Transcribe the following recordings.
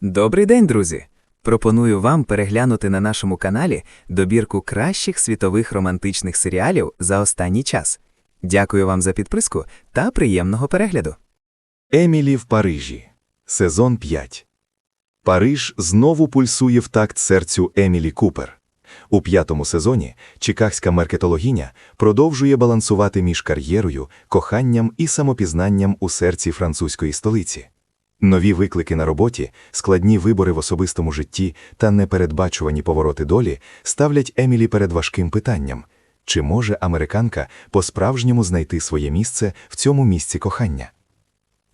Добрий день, друзі! Пропоную вам переглянути на нашому каналі добірку кращих світових романтичних серіалів за останній час. Дякую вам за підписку та приємного перегляду. Емілі в Парижі. Сезон 5. Париж знову пульсує в такт серцю Емілі Купер. У п'ятому сезоні чикагська маркетологиня продовжує балансувати між кар'єрою, коханням і самопізнанням у серці французької столиці. Нові виклики на роботі, складні вибори в особистому житті та непередбачувані повороти долі ставлять Емілі перед важким питанням: чи може американка по-справжньому знайти своє місце в цьому місці кохання?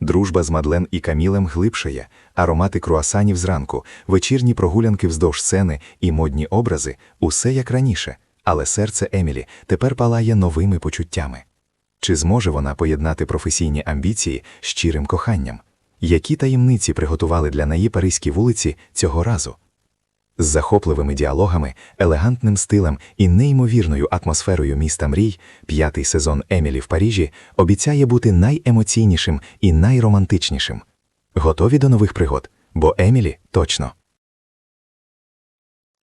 Дружба з Мадлен і Камілем глибшає, аромати круасанів зранку, вечірні прогулянки вздовж сцени і модні образи усе як раніше, але серце Емілі тепер палає новими почуттями. Чи зможе вона поєднати професійні амбіції з щирим коханням? Які таємниці приготували для неї паризькі вулиці цього разу? З захопливими діалогами, елегантним стилем і неймовірною атмосферою міста мрій, п'ятий сезон Емілі в Парижі обіцяє бути найемоційнішим і найромантичнішим. Готові до нових пригод, бо Емілі точно.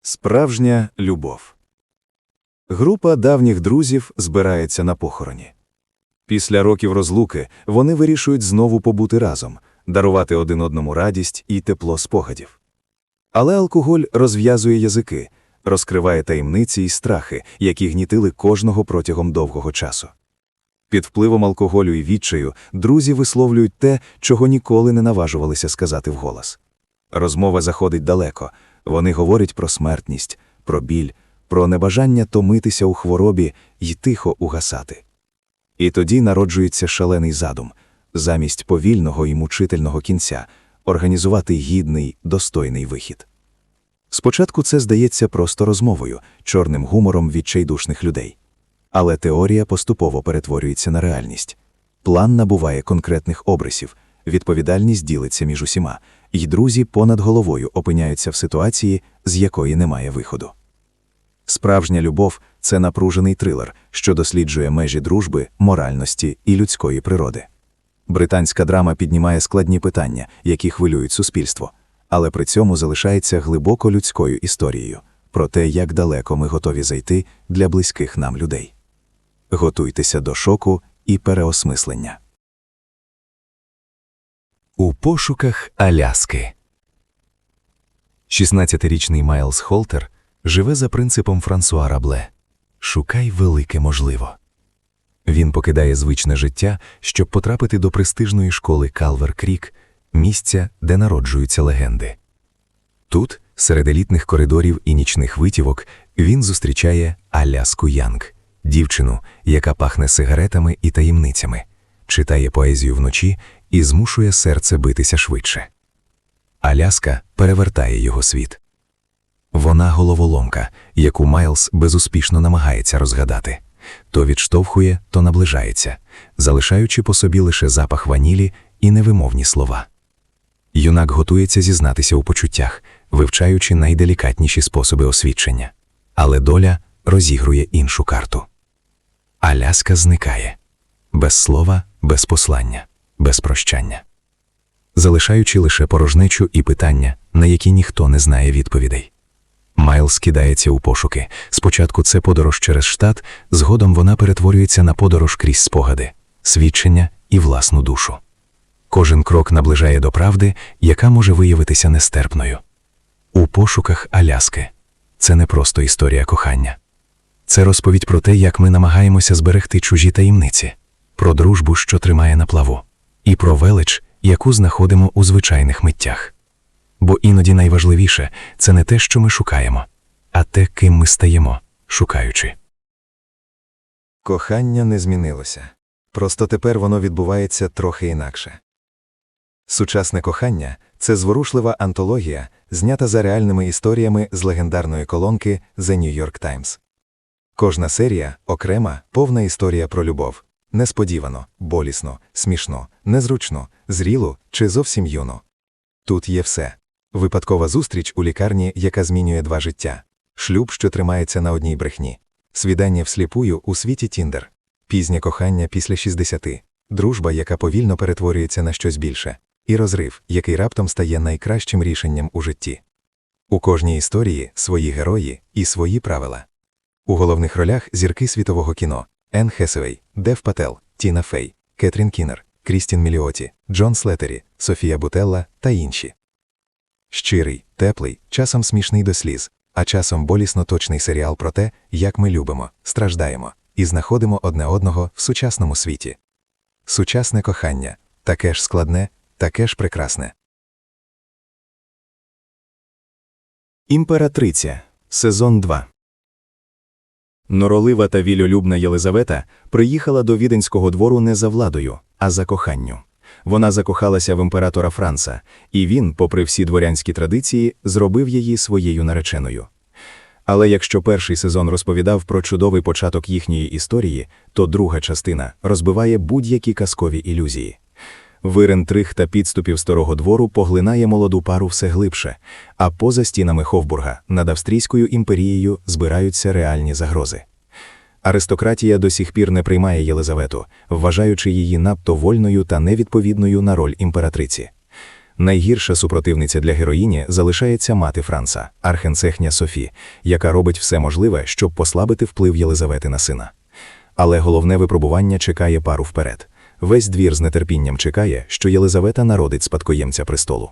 Справжня любов. Група давніх друзів збирається на похороні. Після років розлуки вони вирішують знову побути разом, дарувати один одному радість і тепло спогадів. Але алкоголь розв'язує язики, розкриває таємниці і страхи, які гнітили кожного протягом довгого часу. Під впливом алкоголю і відчаю друзі висловлюють те, чого ніколи не наважувалися сказати вголос. Розмова заходить далеко. Вони говорять про смертність, про біль, про небажання томитися у хворобі й тихо угасати. І тоді народжується шалений задум замість повільного і мучительного кінця організувати гідний, достойний вихід. Спочатку це здається просто розмовою, чорним гумором відчайдушних людей. Але теорія поступово перетворюється на реальність. План набуває конкретних обрисів, відповідальність ділиться між усіма, і друзі понад головою опиняються в ситуації, з якої немає виходу. Справжня любов це напружений трилер, що досліджує межі дружби, моральності і людської природи. Британська драма піднімає складні питання, які хвилюють суспільство, але при цьому залишається глибоко людською історією про те, як далеко ми готові зайти для близьких нам людей. Готуйтеся до шоку і переосмислення. У пошуках Аляски 16-річний Майлз Холтер живе за принципом Франсуа Рабле Шукай велике можливо. Він покидає звичне життя, щоб потрапити до престижної школи Калвер Крік, місця, де народжуються легенди. Тут, серед елітних коридорів і нічних витівок, він зустрічає Аляску Янг, дівчину, яка пахне сигаретами і таємницями, читає поезію вночі і змушує серце битися швидше. Аляска перевертає його світ. Вона головоломка, яку Майлз безуспішно намагається розгадати то відштовхує, то наближається, залишаючи по собі лише запах ванілі і невимовні слова. Юнак готується зізнатися у почуттях, вивчаючи найделікатніші способи освідчення. Але доля розігрує іншу карту. Аляска зникає без слова, без послання, без прощання, залишаючи лише порожнечу і питання, на які ніхто не знає відповідей. Майлз кидається у пошуки. Спочатку це подорож через штат, згодом вона перетворюється на подорож крізь спогади, свідчення і власну душу. Кожен крок наближає до правди, яка може виявитися нестерпною. У пошуках Аляски це не просто історія кохання. Це розповідь про те, як ми намагаємося зберегти чужі таємниці, про дружбу, що тримає на плаву, і про велич, яку знаходимо у звичайних миттях. Бо іноді найважливіше це не те, що ми шукаємо, а те, ким ми стаємо, шукаючи. Кохання не змінилося. Просто тепер воно відбувається трохи інакше. Сучасне кохання це зворушлива антологія, знята за реальними історіями з легендарної колонки The New York Times. Кожна серія окрема, повна історія про любов. Несподівано, болісно, смішно, незручно, зріло чи зовсім юно. Тут є все. Випадкова зустріч у лікарні, яка змінює два життя, шлюб, що тримається на одній брехні, свідання всліпую у світі Тіндер, пізнє кохання після 60, дружба, яка повільно перетворюється на щось більше, і розрив, який раптом стає найкращим рішенням у житті. У кожній історії свої герої і свої правила. У головних ролях зірки світового кіно Енн Хесевей, Дев Пател, Тіна Фей, Кетрін Кінер, Крістін Міліоті, Джон Слетері, Софія Бутелла та інші. Щирий, теплий, часом смішний до сліз, а часом болісно точний серіал про те, як ми любимо, страждаємо і знаходимо одне одного в сучасному світі. Сучасне кохання таке ж складне, таке ж прекрасне. Імператриця. Сезон 2 Норолива та вільолюбна Єлизавета приїхала до віденського двору не за владою, а за коханню. Вона закохалася в імператора Франца, і він, попри всі дворянські традиції, зробив її своєю нареченою. Але якщо перший сезон розповідав про чудовий початок їхньої історії, то друга частина розбиває будь-які казкові ілюзії. Вир інтриг та підступів старого двору поглинає молоду пару все глибше, а поза стінами Ховбурга над Австрійською імперією збираються реальні загрози. Аристократія до сих пір не приймає Єлизавету, вважаючи її надто вольною та невідповідною на роль імператриці. Найгірша супротивниця для героїні залишається мати Франца, архенцехня Софі, яка робить все можливе, щоб послабити вплив Єлизавети на сина. Але головне випробування чекає пару вперед. Весь двір з нетерпінням чекає, що Єлизавета народить спадкоємця престолу.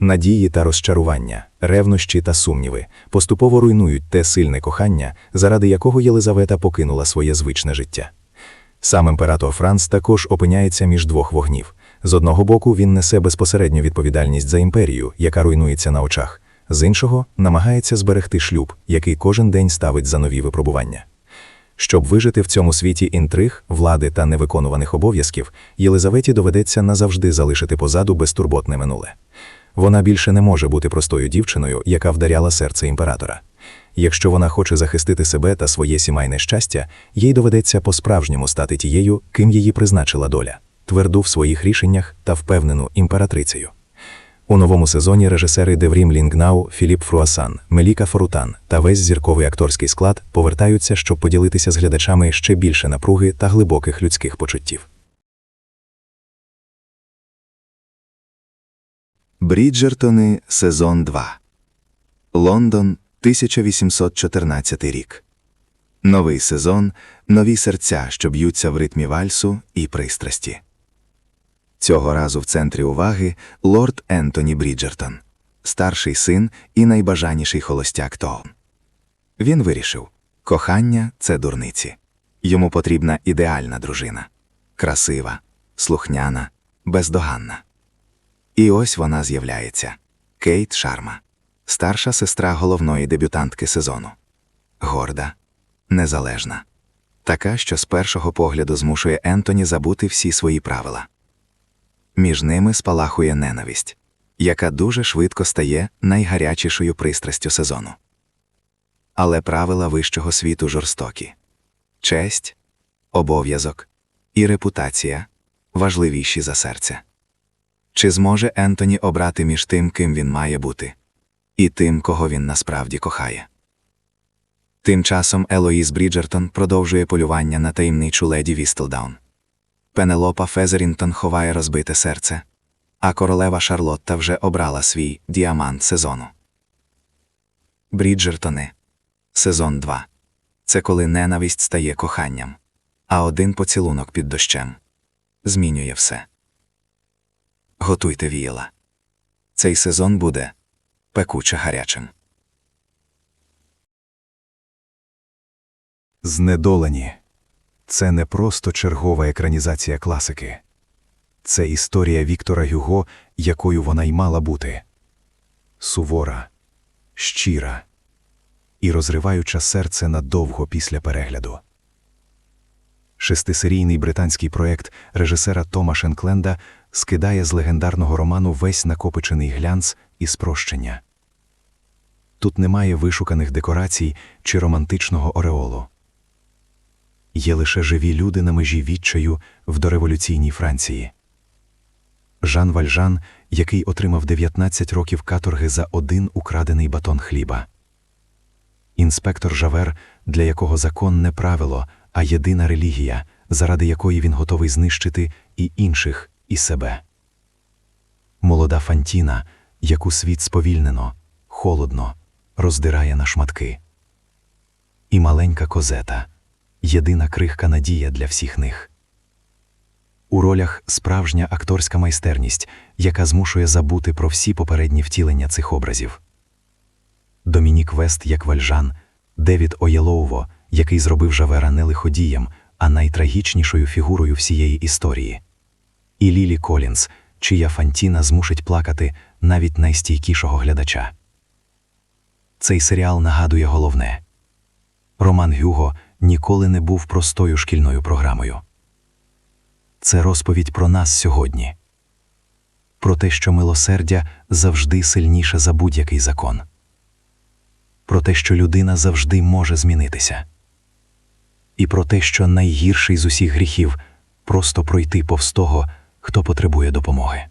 Надії та розчарування, ревнощі та сумніви поступово руйнують те сильне кохання, заради якого Єлизавета покинула своє звичне життя. Сам імператор Франц також опиняється між двох вогнів. З одного боку, він несе безпосередню відповідальність за імперію, яка руйнується на очах, з іншого намагається зберегти шлюб, який кожен день ставить за нові випробування. Щоб вижити в цьому світі інтриг, влади та невиконуваних обов'язків, Єлизаветі доведеться назавжди залишити позаду безтурботне минуле. Вона більше не може бути простою дівчиною, яка вдаряла серце імператора. Якщо вона хоче захистити себе та своє сімейне щастя, їй доведеться по-справжньому стати тією, ким її призначила доля, тверду в своїх рішеннях та впевнену імператрицею. У новому сезоні режисери Деврім Лінгнау, Філіп Фруасан, Меліка Форутан та весь зірковий акторський склад повертаються, щоб поділитися з глядачами ще більше напруги та глибоких людських почуттів. Бріджертони, сезон 2. Лондон, 1814 рік. Новий сезон, нові серця, що б'ються в ритмі вальсу і пристрасті. Цього разу в центрі уваги лорд Ентоні Бріджертон, старший син і найбажаніший холостяк Тоун. Він вирішив кохання це дурниці. Йому потрібна ідеальна дружина красива, слухняна, бездоганна. І ось вона з'являється Кейт Шарма, старша сестра головної дебютантки сезону. Горда, незалежна, така, що з першого погляду змушує Ентоні забути всі свої правила. Між ними спалахує ненависть, яка дуже швидко стає найгарячішою пристрастю сезону. Але правила вищого світу жорстокі честь, обов'язок і репутація важливіші за серце. Чи зможе Ентоні обрати між тим, ким він має бути, і тим, кого він насправді кохає? Тим часом Елоїз Бріджертон продовжує полювання на таємничу леді Вістелдаун. Пенелопа Фезерінтон ховає розбите серце, а королева Шарлотта вже обрала свій діамант сезону. Бріджертони. Сезон 2. Це коли ненависть стає коханням, а один поцілунок під дощем змінює все. Готуйте віяла. Цей сезон буде пекуче гарячим. Знедолені. Це не просто чергова екранізація класики. Це історія Віктора Гюго, якою вона й мала бути. Сувора, щира і розриваюча серце надовго після перегляду. Шестисерійний британський проект режисера Тома Шенкленда скидає з легендарного роману весь накопичений глянц і спрощення. Тут немає вишуканих декорацій чи романтичного ореолу. Є лише живі люди на межі відчаю в дореволюційній Франції. Жан Вальжан, який отримав 19 років каторги за один украдений батон хліба. Інспектор Жавер, для якого закон не правило, а єдина релігія, заради якої він готовий знищити і інших, і себе. молода Фантіна, яку світ сповільнено, холодно, роздирає на шматки. І маленька козета єдина крихка надія для всіх них. У ролях справжня акторська майстерність, яка змушує забути про всі попередні втілення цих образів. Домінік Вест як Вальжан, Девід Оєлоуво, який зробив Жавера не лиходієм, а найтрагічнішою фігурою всієї історії. І Лілі Колінс, чия Фантіна змушить плакати навіть найстійкішого глядача. Цей серіал нагадує головне. Роман Гюго ніколи не був простою шкільною програмою. Це розповідь про нас сьогодні, про те, що милосердя завжди сильніше за будь-який закон, про те, що людина завжди може змінитися, і про те, що найгірший з усіх гріхів просто пройти повз того, хто потребує допомоги.